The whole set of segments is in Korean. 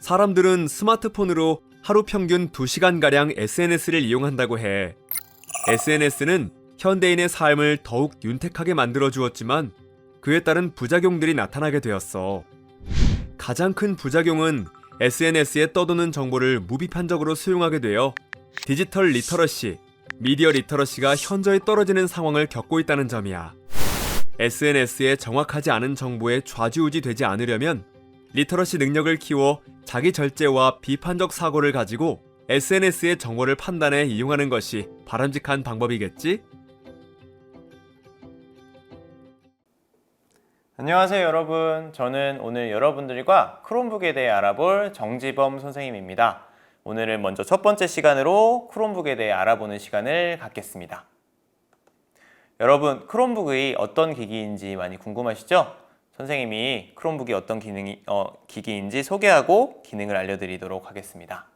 사람들은 스마트폰으로 하루 평균 2시간가량 SNS를 이용한다고 해. SNS는 현대인의 삶을 더욱 윤택하게 만들어 주었지만 그에 따른 부작용들이 나타나게 되었어. 가장 큰 부작용은 SNS에 떠도는 정보를 무비판적으로 수용하게 되어 디지털 리터러시, 미디어 리터러시가 현저히 떨어지는 상황을 겪고 있다는 점이야. SNS에 정확하지 않은 정보에 좌지우지 되지 않으려면 리터러시 능력을 키워 자기 절제와 비판적 사고를 가지고 SNS의 정보를 판단해 이용하는 것이 바람직한 방법이겠지? 안녕하세요 여러분. 저는 오늘 여러분들과 크롬북에 대해 알아볼 정지범 선생님입니다. 오늘은 먼저 첫 번째 시간으로 크롬북에 대해 알아보는 시간을 갖겠습니다 여러분 크롬북의 어떤 기기인지 많이 궁금하시죠? 선생님이 크롬북이 어떤 기능이, 어, 기기인지 소개하고 기능을 알려드리도록 하겠습니다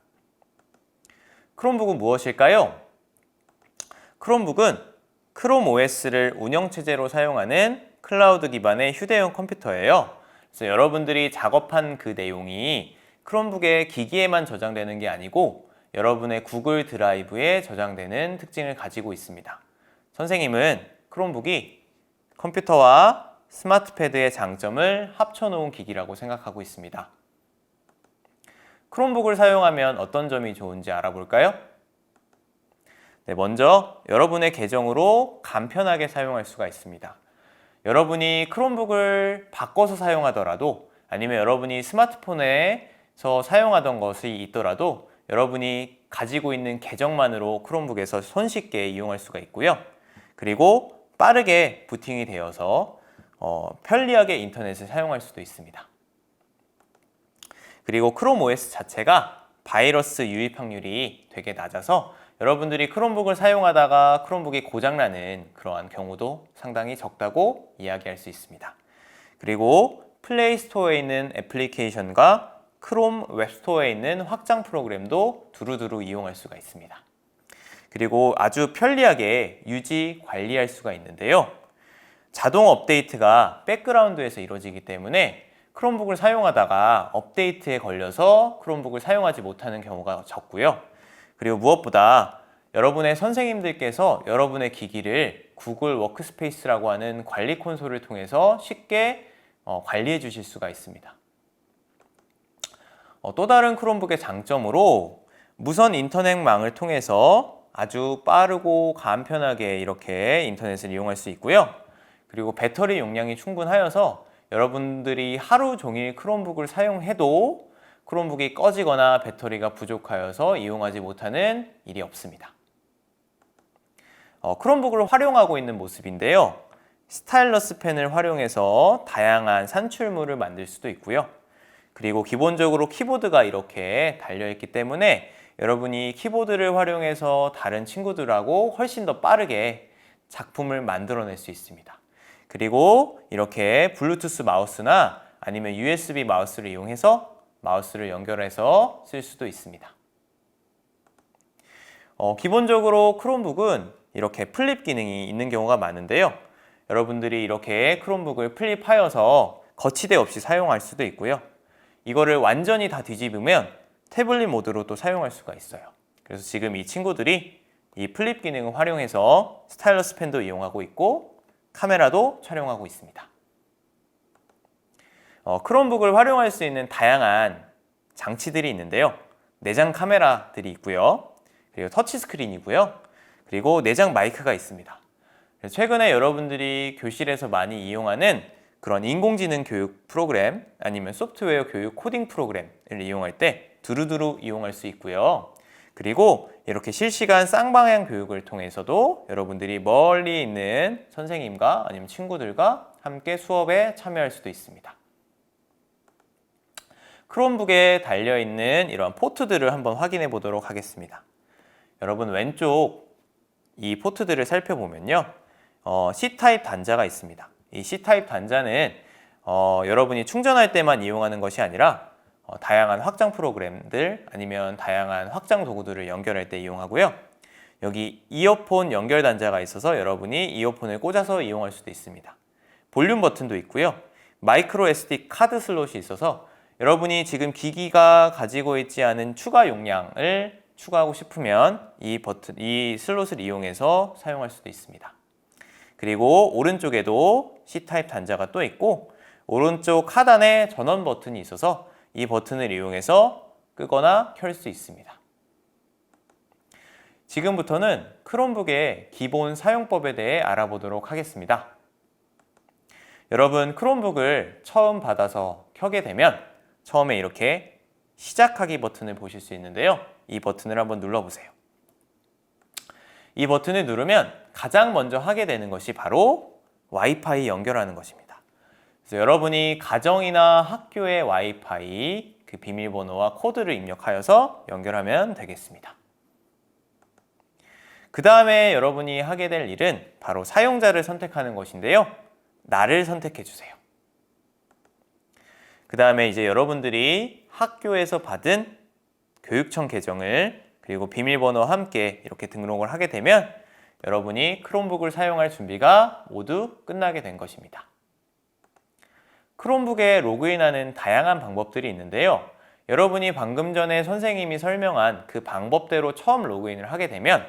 크롬북은 무엇일까요? 크롬북은 크롬 OS를 운영체제로 사용하는 클라우드 기반의 휴대용 컴퓨터예요. 그래서 여러분들이 작업한 그 내용이 크롬북의 기기에만 저장되는 게 아니고 여러분의 구글 드라이브에 저장되는 특징을 가지고 있습니다. 선생님은 크롬북이 컴퓨터와 스마트패드의 장점을 합쳐놓은 기기라고 생각하고 있습니다. 크롬북을 사용하면 어떤 점이 좋은지 알아볼까요? 네, 먼저 여러분의 계정으로 간편하게 사용할 수가 있습니다. 여러분이 크롬북을 바꿔서 사용하더라도 아니면 여러분이 스마트폰에서 사용하던 것이 있더라도 여러분이 가지고 있는 계정만으로 크롬북에서 손쉽게 이용할 수가 있고요. 그리고 빠르게 부팅이 되어서 어, 편리하게 인터넷을 사용할 수도 있습니다. 그리고 크롬 OS 자체가 바이러스 유입 확률이 되게 낮아서 여러분들이 크롬북을 사용하다가 크롬북이 고장나는 그러한 경우도 상당히 적다고 이야기할 수 있습니다. 그리고 플레이 스토어에 있는 애플리케이션과 크롬 웹스토어에 있는 확장 프로그램도 두루두루 이용할 수가 있습니다. 그리고 아주 편리하게 유지 관리할 수가 있는데요. 자동 업데이트가 백그라운드에서 이루어지기 때문에 크롬북을 사용하다가 업데이트에 걸려서 크롬북을 사용하지 못하는 경우가 적고요. 그리고 무엇보다 여러분의 선생님들께서 여러분의 기기를 구글 워크스페이스라고 하는 관리 콘솔을 통해서 쉽게 어, 관리해 주실 수가 있습니다. 어, 또 다른 크롬북의 장점으로 무선 인터넷망을 통해서 아주 빠르고 간편하게 이렇게 인터넷을 이용할 수 있고요. 그리고 배터리 용량이 충분하여서 여러분들이 하루 종일 크롬북을 사용해도 크롬북이 꺼지거나 배터리가 부족하여서 이용하지 못하는 일이 없습니다. 어, 크롬북을 활용하고 있는 모습인데요. 스타일러스 펜을 활용해서 다양한 산출물을 만들 수도 있고요. 그리고 기본적으로 키보드가 이렇게 달려있기 때문에 여러분이 키보드를 활용해서 다른 친구들하고 훨씬 더 빠르게 작품을 만들어낼 수 있습니다. 그리고 이렇게 블루투스 마우스나 아니면 USB 마우스를 이용해서 마우스를 연결해서 쓸 수도 있습니다. 어, 기본적으로 크롬북은 이렇게 플립 기능이 있는 경우가 많은데요. 여러분들이 이렇게 크롬북을 플립하여서 거치대 없이 사용할 수도 있고요. 이거를 완전히 다 뒤집으면 태블릿 모드로 또 사용할 수가 있어요. 그래서 지금 이 친구들이 이 플립 기능을 활용해서 스타일러스 펜도 이용하고 있고 카메라도 촬영하고 있습니다. 어, 크롬북을 활용할 수 있는 다양한 장치들이 있는데요. 내장 카메라들이 있고요. 그리고 터치 스크린이고요. 그리고 내장 마이크가 있습니다. 최근에 여러분들이 교실에서 많이 이용하는 그런 인공지능 교육 프로그램 아니면 소프트웨어 교육 코딩 프로그램을 이용할 때 두루두루 이용할 수 있고요. 그리고 이렇게 실시간 쌍방향 교육을 통해서도 여러분들이 멀리 있는 선생님과 아니면 친구들과 함께 수업에 참여할 수도 있습니다. 크롬북에 달려있는 이런 포트들을 한번 확인해 보도록 하겠습니다. 여러분 왼쪽 이 포트들을 살펴보면요. 어, C타입 단자가 있습니다. 이 C타입 단자는 어, 여러분이 충전할 때만 이용하는 것이 아니라 어, 다양한 확장 프로그램들 아니면 다양한 확장 도구들을 연결할 때 이용하고요. 여기 이어폰 연결 단자가 있어서 여러분이 이어폰을 꽂아서 이용할 수도 있습니다. 볼륨 버튼도 있고요. 마이크로 SD 카드 슬롯이 있어서 여러분이 지금 기기가 가지고 있지 않은 추가 용량을 추가하고 싶으면 이 버튼, 이 슬롯을 이용해서 사용할 수도 있습니다. 그리고 오른쪽에도 C타입 단자가 또 있고 오른쪽 하단에 전원 버튼이 있어서 이 버튼을 이용해서 끄거나 켤 수 있습니다. 지금부터는 크롬북의 기본 사용법에 대해 알아보도록 하겠습니다. 여러분 크롬북을 처음 받아서 켜게 되면 처음에 이렇게 시작하기 버튼을 보실 수 있는데요. 이 버튼을 한번 눌러보세요. 이 버튼을 누르면 가장 먼저 하게 되는 것이 바로 와이파이 연결하는 것입니다. 그래서 여러분이 가정이나 학교의 와이파이 그 비밀번호와 코드를 입력하여서 연결하면 되겠습니다. 그 다음에 여러분이 하게 될 일은 바로 사용자를 선택하는 것인데요. 나를 선택해 주세요. 그 다음에 이제 여러분들이 학교에서 받은 교육청 계정을 그리고 비밀번호와 함께 이렇게 등록을 하게 되면 여러분이 크롬북을 사용할 준비가 모두 끝나게 된 것입니다. 크롬북에 로그인하는 다양한 방법들이 있는데요. 여러분이 방금 전에 선생님이 설명한 그 방법대로 처음 로그인을 하게 되면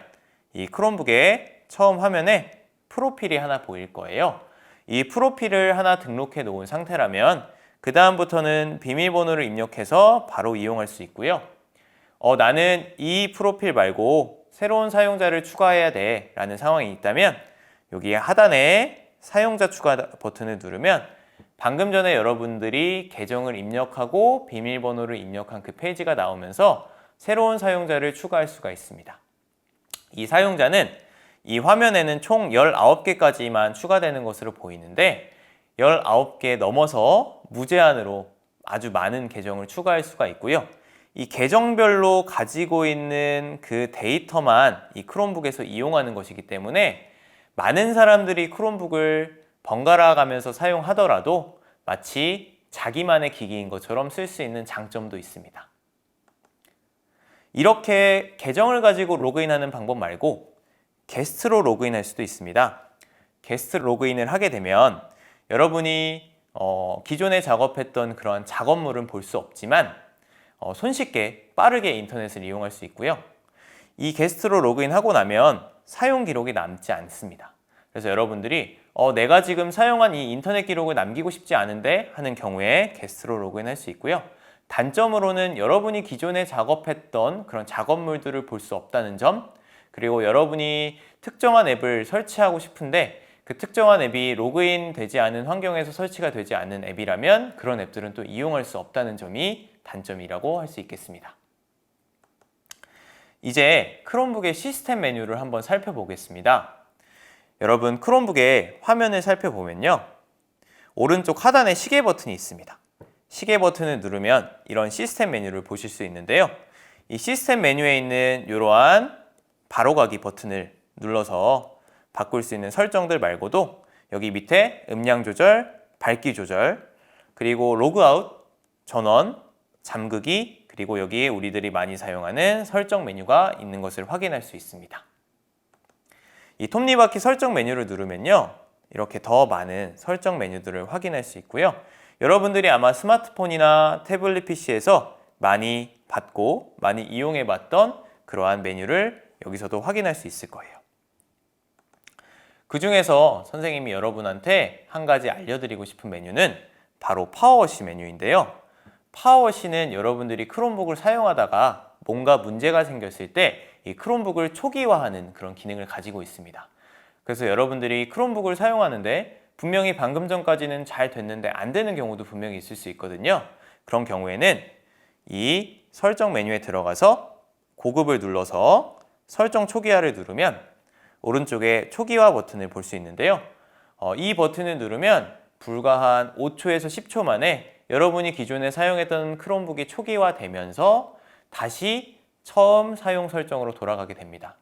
이 크롬북의 처음 화면에 프로필이 하나 보일 거예요. 이 프로필을 하나 등록해 놓은 상태라면 그 다음부터는 비밀번호를 입력해서 바로 이용할 수 있고요. 어, 나는 이 프로필 말고 새로운 사용자를 추가해야 돼 라는 상황이 있다면 여기 하단에 사용자 추가 버튼을 누르면 방금 전에 여러분들이 계정을 입력하고 비밀번호를 입력한 그 페이지가 나오면서 새로운 사용자를 추가할 수가 있습니다. 이 사용자는 이 화면에는 총 19개까지만 추가되는 것으로 보이는데 19개 넘어서 무제한으로 아주 많은 계정을 추가할 수가 있고요. 이 계정별로 가지고 있는 그 데이터만 이 크롬북에서 이용하는 것이기 때문에 많은 사람들이 크롬북을 번갈아 가면서 사용하더라도 마치 자기만의 기기인 것처럼 쓸 수 있는 장점도 있습니다. 이렇게 계정을 가지고 로그인하는 방법 말고 게스트로 로그인할 수도 있습니다. 게스트 로그인을 하게 되면 여러분이 어, 기존에 작업했던 그런 작업물은 볼 수 없지만 어, 손쉽게 빠르게 인터넷을 이용할 수 있고요. 이 게스트로 로그인하고 나면 사용 기록이 남지 않습니다. 그래서 여러분들이 어, 내가 지금 사용한 이 인터넷 기록을 남기고 싶지 않은데 하는 경우에 게스트로 로그인할 수 있고요. 단점으로는 여러분이 기존에 작업했던 그런 작업물들을 볼 수 없다는 점, 그리고 여러분이 특정한 앱을 설치하고 싶은데 그 특정한 앱이 로그인 되지 않은 환경에서 설치가 되지 않는 앱이라면 그런 앱들은 또 이용할 수 없다는 점이 단점이라고 할 수 있겠습니다. 이제 크롬북의 시스템 메뉴를 한번 살펴보겠습니다. 여러분 크롬북의 화면을 살펴보면요. 오른쪽 하단에 시계 버튼이 있습니다. 시계 버튼을 누르면 이런 시스템 메뉴를 보실 수 있는데요. 이 시스템 메뉴에 있는 이러한 바로가기 버튼을 눌러서 바꿀 수 있는 설정들 말고도 여기 밑에 음량 조절, 밝기 조절, 그리고 로그아웃, 전원, 잠그기, 그리고 여기에 우리들이 많이 사용하는 설정 메뉴가 있는 것을 확인할 수 있습니다. 이 톱니바퀴 설정 메뉴를 누르면요. 이렇게 더 많은 설정 메뉴들을 확인할 수 있고요. 여러분들이 아마 스마트폰이나 태블릿 PC에서 많이 받고 많이 이용해 봤던 그러한 메뉴를 여기서도 확인할 수 있을 거예요. 그 중에서 선생님이 여러분한테 한 가지 알려드리고 싶은 메뉴는 바로 파워워시 메뉴인데요. 파워워시는 여러분들이 크롬북을 사용하다가 뭔가 문제가 생겼을 때 이 크롬북을 초기화하는 그런 기능을 가지고 있습니다. 그래서 여러분들이 크롬북을 사용하는데 분명히 방금 전까지는 잘 됐는데 안 되는 경우도 분명히 있을 수 있거든요. 그런 경우에는 이 설정 메뉴에 들어가서 고급을 눌러서 설정 초기화를 누르면 오른쪽에 초기화 버튼을 볼 수 있는데요. 어, 이 버튼을 누르면 불과 한 5초에서 10초 만에 여러분이 기존에 사용했던 크롬북이 초기화되면서 다시 처음 사용 설정으로 돌아가게 됩니다.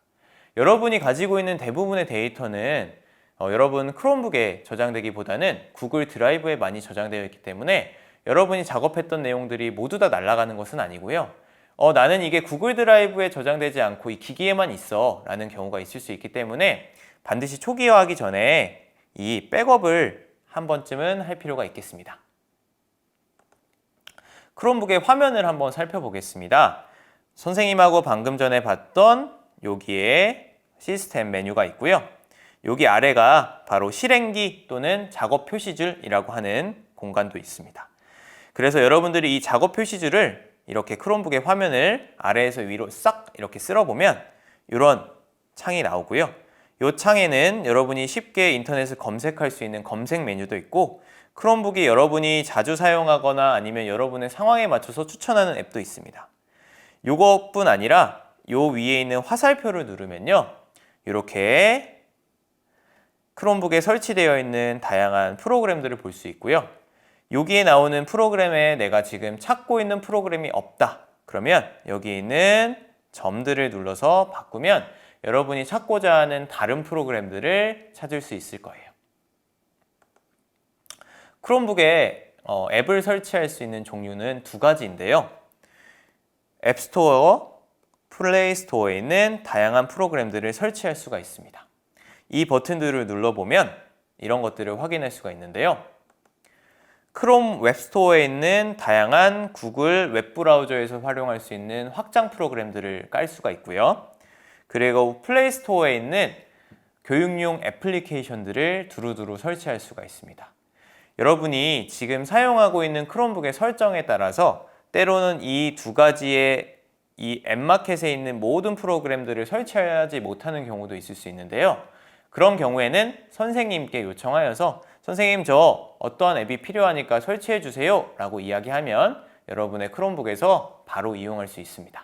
여러분이 가지고 있는 대부분의 데이터는 어, 여러분 크롬북에 저장되기보다는 구글 드라이브에 많이 저장되어 있기 때문에 여러분이 작업했던 내용들이 모두 다 날아가는 것은 아니고요. 어, 나는 이게 구글 드라이브에 저장되지 않고 이 기기에만 있어 라는 경우가 있을 수 있기 때문에 반드시 초기화하기 전에 이 백업을 한 번쯤은 할 필요가 있겠습니다. 크롬북의 화면을 한번 살펴보겠습니다. 선생님하고 방금 전에 봤던 여기에 시스템 메뉴가 있고요. 여기 아래가 바로 실행기 또는 작업 표시줄이라고 하는 공간도 있습니다. 그래서 여러분들이 이 작업 표시줄을 이렇게 크롬북의 화면을 아래에서 위로 싹 이렇게 쓸어보면 이런 창이 나오고요. 이 창에는 여러분이 쉽게 인터넷을 검색할 수 있는 검색 메뉴도 있고 크롬북이 여러분이 자주 사용하거나 아니면 여러분의 상황에 맞춰서 추천하는 앱도 있습니다. 요것뿐 아니라 요 위에 있는 화살표를 누르면요. 이렇게 크롬북에 설치되어 있는 다양한 프로그램들을 볼 수 있고요. 여기에 나오는 프로그램에 내가 지금 찾고 있는 프로그램이 없다. 그러면 여기 있는 점들을 눌러서 바꾸면 여러분이 찾고자 하는 다른 프로그램들을 찾을 수 있을 거예요. 크롬북에 어, 앱을 설치할 수 있는 종류는 두 가지인데요. 앱스토어, 플레이스토어에 있는 다양한 프로그램들을 설치할 수가 있습니다. 이 버튼들을 눌러보면 이런 것들을 확인할 수가 있는데요. 크롬 웹스토어에 있는 다양한 구글 웹브라우저에서 활용할 수 있는 확장 프로그램들을 깔 수가 있고요. 그리고 플레이스토어에 있는 교육용 애플리케이션들을 두루두루 설치할 수가 있습니다. 여러분이 지금 사용하고 있는 크롬북의 설정에 따라서 때로는 이 두 가지의 이 앱마켓에 있는 모든 프로그램들을 설치하지 못하는 경우도 있을 수 있는데요. 그런 경우에는 선생님께 요청하여서 선생님 저 어떠한 앱이 필요하니까 설치해 주세요 라고 이야기하면 여러분의 크롬북에서 바로 이용할 수 있습니다.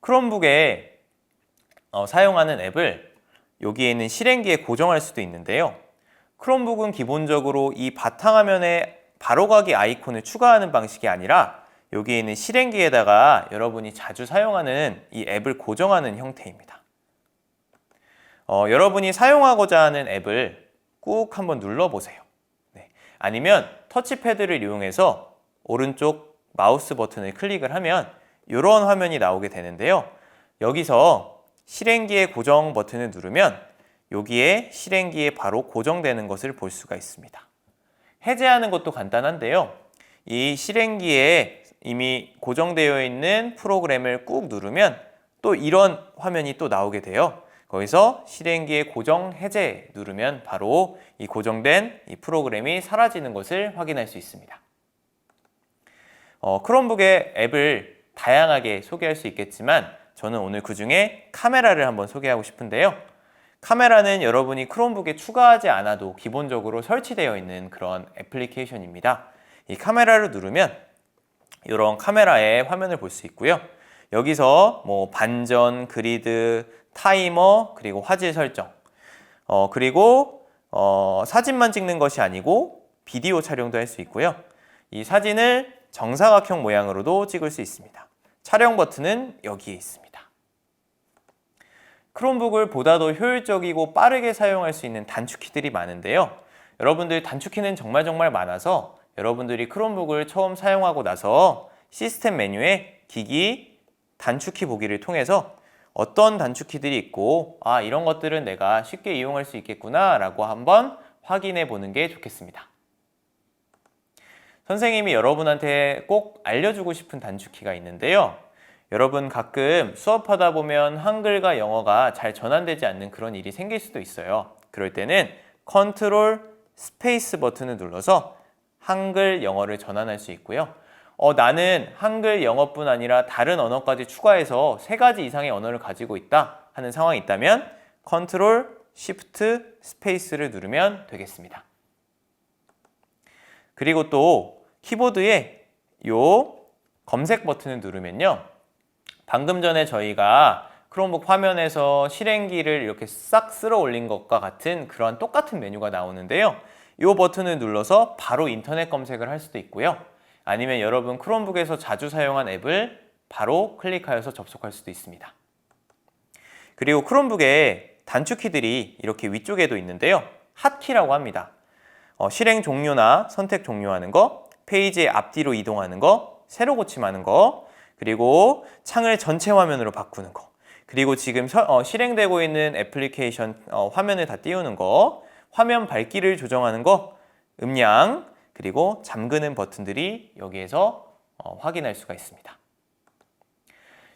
크롬북에 어, 사용하는 앱을 여기에 있는 실행기에 고정할 수도 있는데요. 크롬북은 기본적으로 이 바탕화면에 바로가기 아이콘을 추가하는 방식이 아니라 여기에 있는 실행기에다가 여러분이 자주 사용하는 이 앱을 고정하는 형태입니다. 어, 여러분이 사용하고자 하는 앱을 꾹 한번 눌러보세요. 네. 아니면 터치패드를 이용해서 오른쪽 마우스 버튼을 클릭을 하면 이런 화면이 나오게 되는데요. 여기서 실행기의 고정 버튼을 누르면 여기에 실행기에 바로 고정되는 것을 볼 수가 있습니다. 해제하는 것도 간단한데요. 이 실행기에 이미 고정되어 있는 프로그램을 꾹 누르면 또 이런 화면이 또 나오게 돼요. 거기서 실행기의 고정 해제 누르면 바로 이 고정된 이 프로그램이 사라지는 것을 확인할 수 있습니다. 어, 크롬북의 앱을 다양하게 소개할 수 있겠지만 저는 오늘 그 중에 카메라를 한번 소개하고 싶은데요. 카메라는 여러분이 크롬북에 추가하지 않아도 기본적으로 설치되어 있는 그런 애플리케이션입니다. 이 카메라를 누르면 이런 카메라의 화면을 볼 수 있고요. 여기서 뭐 반전, 그리드, 타이머, 그리고 화질 설정, 어, 그리고 어, 사진만 찍는 것이 아니고 비디오 촬영도 할 수 있고요. 이 사진을 정사각형 모양으로도 찍을 수 있습니다. 촬영 버튼은 여기에 있습니다. 크롬북을 보다 더 효율적이고 빠르게 사용할 수 있는 단축키들이 많은데요. 여러분들 단축키는 정말 정말 많아서 여러분들이 크롬북을 처음 사용하고 나서 시스템 메뉴에 기기 단축키 보기를 통해서 어떤 단축키들이 있고 아 이런 것들은 내가 쉽게 이용할 수 있겠구나 라고 한번 확인해 보는 게 좋겠습니다. 선생님이 여러분한테 꼭 알려주고 싶은 단축키가 있는데요. 여러분 가끔 수업하다 보면 한글과 영어가 잘 전환되지 않는 그런 일이 생길 수도 있어요. 그럴 때는 컨트롤 스페이스 버튼을 눌러서 한글 영어를 전환할 수 있고요. 어, 나는 한글 영어뿐 아니라 다른 언어까지 추가해서 세 가지 이상의 언어를 가지고 있다 하는 상황이 있다면 컨트롤 시프트 스페이스를 누르면 되겠습니다. 그리고 또 키보드에 요 검색 버튼을 누르면요. 방금 전에 저희가 크롬북 화면에서 실행기를 이렇게 싹 쓸어 올린 것과 같은 그런 똑같은 메뉴가 나오는데요. 이 버튼을 눌러서 바로 인터넷 검색을 할 수도 있고요. 아니면 여러분 크롬북에서 자주 사용한 앱을 바로 클릭하여서 접속할 수도 있습니다. 그리고 크롬북에 단축키들이 이렇게 위쪽에도 있는데요. 핫키라고 합니다. 어, 실행 종료나 선택 종료하는 거, 페이지의 앞뒤로 이동하는 거, 세로 고침하는 거, 그리고 창을 전체 화면으로 바꾸는 거, 그리고 지금 서, 어, 실행되고 있는 애플리케이션 어, 화면을 다 띄우는 거, 화면 밝기를 조정하는 거, 음량, 그리고 잠그는 버튼들이 여기에서 어, 확인할 수가 있습니다.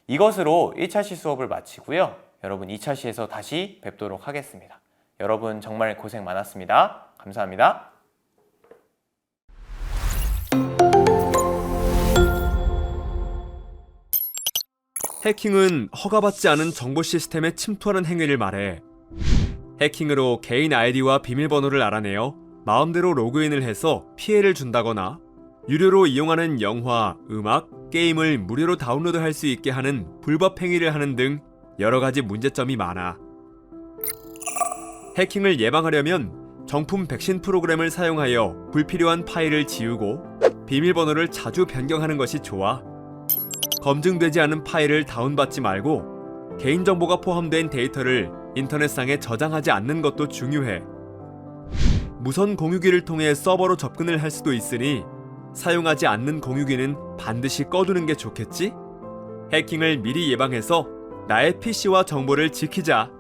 이것으로 1차 시 수업을 마치고요. 여러분 2차 시에서 다시 뵙도록 하겠습니다. 여러분 정말 고생 많았습니다. 감사합니다. 해킹은 허가받지 않은 정보 시스템에 침투하는 행위를 말해. 해킹으로 개인 아이디와 비밀번호를 알아내어 마음대로 로그인을 해서 피해를 준다거나 유료로 이용하는 영화, 음악, 게임을 무료로 다운로드 할 수 있게 하는 불법 행위를 하는 등 여러 가지 문제점이 많아. 해킹을 예방하려면 정품 백신 프로그램을 사용하여 불필요한 파일을 지우고 비밀번호를 자주 변경하는 것이 좋아. 검증되지 않은 파일을 다운받지 말고 개인정보가 포함된 데이터를 인터넷상에 저장하지 않는 것도 중요해. 무선 공유기를 통해 서버로 접근을 할 수도 있으니 사용하지 않는 공유기는 반드시 꺼두는 게 좋겠지? 해킹을 미리 예방해서 나의 PC와 정보를 지키자.